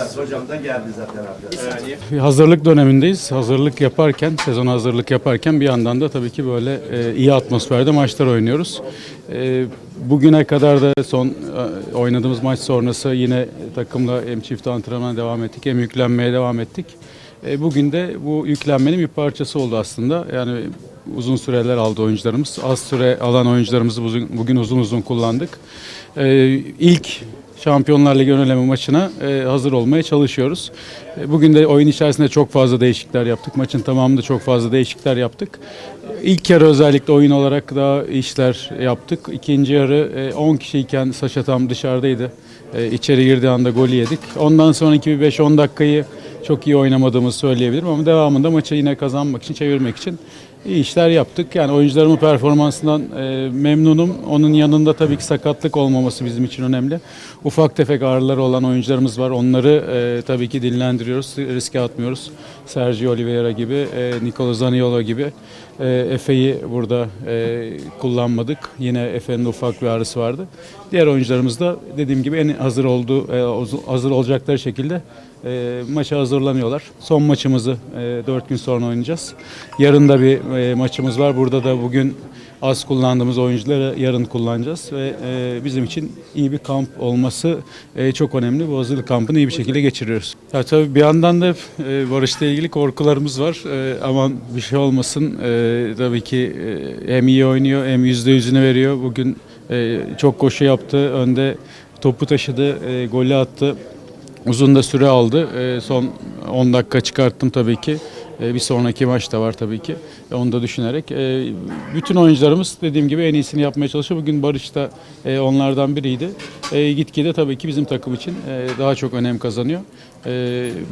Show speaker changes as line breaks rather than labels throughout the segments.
Evet, hocam da geldi zaten abi.
Hazırlık dönemindeyiz. Hazırlık yaparken, sezon hazırlık yaparken bir yandan da tabii ki böyle e, iyi atmosferde maçlar oynuyoruz. E, bugüne kadar da son e, oynadığımız maç sonrası yine takımla hem çift antrenmana devam ettik hem yüklenmeye devam ettik. E, bugün de bu yüklenmenin bir parçası oldu aslında. Yani uzun süreler aldı oyuncularımız. Az süre alan oyuncularımızı bugün, bugün uzun uzun kullandık. E, ilk Şampiyonlar Ligi ön eleme maçına e, hazır olmaya çalışıyoruz. E, bugün de oyun içerisinde çok fazla değişiklikler yaptık. Maçın tamamında çok fazla değişiklikler yaptık. E, İlk yarı özellikle oyun olarak daha işler yaptık. İkinci yarı e, 10 kişiyken Saşa tam dışarıdaydı. E, içeri girdiği anda golü yedik. Ondan sonraki bir 5-10 dakikayı çok iyi oynamadığımızı söyleyebilirim ama devamında maçı yine kazanmak için, çevirmek için iyi işler yaptık. Yani oyuncularımın performansından e, memnunum. Onun yanında tabii ki sakatlık olmaması bizim için önemli. Ufak tefek ağrıları olan oyuncularımız var. Onları e, tabii ki dinlendiriyoruz, riske atmıyoruz. Sergio Oliveira gibi, e, Nicolo Zaniolo gibi. E, Efe'yi burada e, kullanmadık. Yine Efe'nin ufak bir ağrısı vardı. Diğer oyuncularımız da dediğim gibi en hazır olduğu, e, hazır olacakları şekilde e, maça hazırlanıyorlar. Son maçımızı e, 4 gün sonra oynayacağız. Yarın da bir e, maçımız var. Burada da bugün az kullandığımız oyuncuları yarın kullanacağız ve e, bizim için iyi bir kamp olması e, çok önemli. Bu hazırlık kampını iyi bir şekilde geçiriyoruz. Ya tabii bir yandan da e, Barış'la ilgili korkularımız var. E, aman bir şey olmasın. E, tabii ki e, hem iyi oynuyor hem yüzde yüzünü veriyor. Bugün e, çok koşu yaptı. Önde topu taşıdı, e, golü attı. Uzun da süre aldı. E, son 10 dakika çıkarttım tabii ki. E, bir sonraki maç da var tabii ki. E, onu da düşünerek. E, bütün oyuncularımız dediğim gibi en iyisini yapmaya çalışıyor. Bugün Barış da onlardan biriydi. Gitgide tabii ki bizim takım için daha çok önem kazanıyor.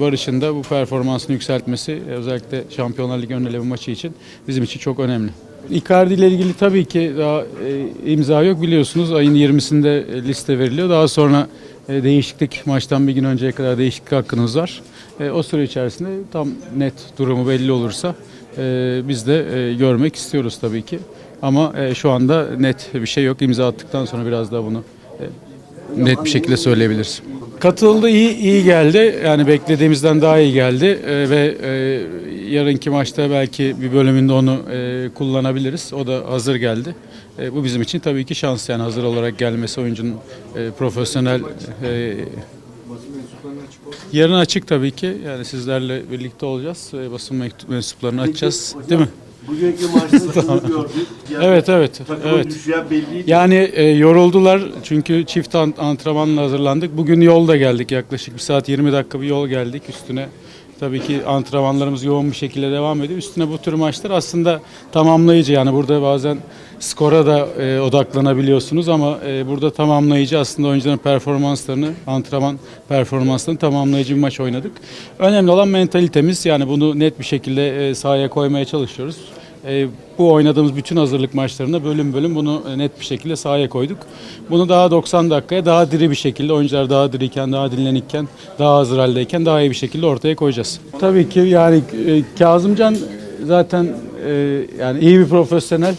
Barış'ın da bu performansını yükseltmesi özellikle Şampiyonlar Ligi ön eleme maçı için bizim için çok önemli. Icardi ile ilgili tabii ki daha e, imza yok biliyorsunuz. Ayın 20'sinde e, liste veriliyor. Daha sonra e, değişiklik maçtan bir gün önceye kadar değişiklik hakkınız var. E, o süre içerisinde tam net durumu belli olursa e, biz de e, görmek istiyoruz tabii ki. Ama e, şu anda net bir şey yok. İmza attıktan sonra biraz daha bunu e, net bir şekilde söyleyebiliriz. Katıldı iyi iyi geldi. Yani beklediğimizden daha iyi geldi E, ve e, yarınki maçta belki bir bölümünde onu e, kullanabiliriz. O da hazır geldi. E, bu bizim için tabii ki şans yani hazır olarak gelmesi oyuncunun e, profesyonel e, Yarın açık tabii ki. Yani sizlerle birlikte olacağız. E, basın mensuplarını açacağız. Değil mi?
Bugünkü maçta şunu gördük. Yani
Evet evet. Evet.
belliydi.
Yani e, yoruldular çünkü çift ant- antrenmanla hazırlandık. Bugün yolda geldik yaklaşık bir saat 20 dakika bir yol geldik üstüne. Tabii ki antrenmanlarımız yoğun bir şekilde devam ediyor. Üstüne bu tür maçlar aslında tamamlayıcı. Yani burada bazen skora da e, odaklanabiliyorsunuz ama e, burada tamamlayıcı aslında oyuncuların performanslarını, antrenman performanslarını tamamlayıcı bir maç oynadık. Önemli olan mentalitemiz. Yani bunu net bir şekilde e, sahaya koymaya çalışıyoruz. E, bu oynadığımız bütün hazırlık maçlarında bölüm bölüm bunu e, net bir şekilde sahaya koyduk. Bunu daha 90 dakikaya daha diri bir şekilde oyuncular daha diriyken, daha dinlenikken, daha hazır haldeyken daha iyi bir şekilde ortaya koyacağız. Tabii ki yani e, Kazımcan zaten yani iyi bir profesyonel.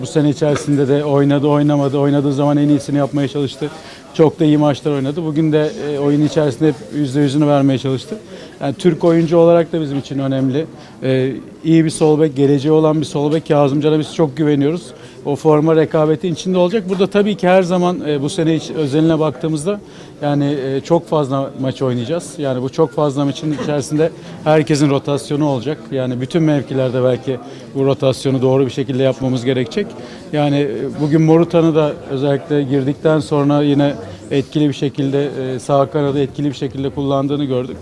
Bu sene içerisinde de oynadı, oynamadı. Oynadığı zaman en iyisini yapmaya çalıştı. Çok da iyi maçlar oynadı. Bugün de e, oyun içerisinde hep yüzde yüzünü vermeye çalıştı. Yani Türk oyuncu olarak da bizim için önemli. E, iyi bir sol bek, geleceği olan bir sol bek Kazımcan'a biz çok güveniyoruz. O forma rekabetin içinde olacak. Burada tabii ki her zaman e, bu sene özeline baktığımızda yani e, çok fazla maç oynayacağız. Yani bu çok fazla maçın içerisinde herkesin rotasyonu olacak. Yani bütün mevkilerde belki bu rotasyonu doğru bir şekilde yapmamız gerekecek. Yani e, bugün Morutan'ı da özellikle girdikten sonra yine etkili bir şekilde e, sağ kanadı etkili bir şekilde kullandığını gördük.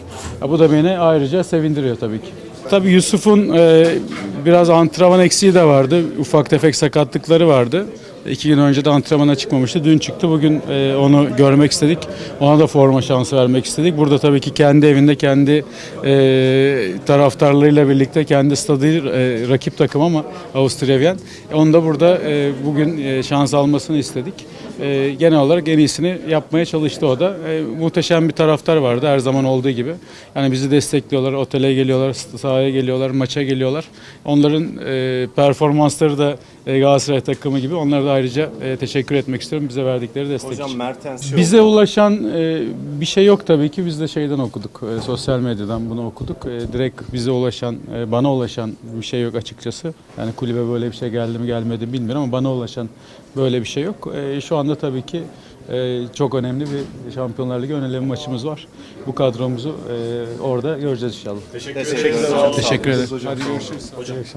Bu da beni ayrıca sevindiriyor tabii ki. Tabii Yusuf'un e, biraz antrenman eksiği de vardı. Ufak tefek sakatlıkları vardı. İki gün önce de antrenmana çıkmamıştı. Dün çıktı. Bugün e, onu görmek istedik. Ona da forma şansı vermek istedik. Burada tabii ki kendi evinde, kendi e, taraftarlarıyla birlikte kendi stadı e, rakip takım ama Avusturya. Onu da burada e, bugün e, şans almasını istedik. E, genel olarak en iyisini yapmaya çalıştı o da. E, muhteşem bir taraftar vardı her zaman olduğu gibi. Yani bizi destekliyorlar, otele geliyorlar, sahaya geliyorlar, maça geliyorlar. Onların e, performansları da e, Galatasaray takımı gibi onları da ayrıca e, teşekkür etmek istiyorum bize verdikleri destek için.
Hocam Mertens
Bize ulaşan e, bir şey yok tabii ki. Biz de şeyden okuduk. e, sosyal medyadan bunu okuduk. E, direkt bize ulaşan, e, bana ulaşan bir şey yok açıkçası. Yani kulübe böyle bir şey geldi mi gelmedi mi bilmiyorum ama bana ulaşan böyle bir şey yok. E, şu anda tabii ki e, çok önemli bir Şampiyonlar Ligi ön eleme maçımız var. Bu kadromuzu e, orada göreceğiz inşallah.
teşekkür ederim.
Teşekkür ederim. Hadi görüşürüz.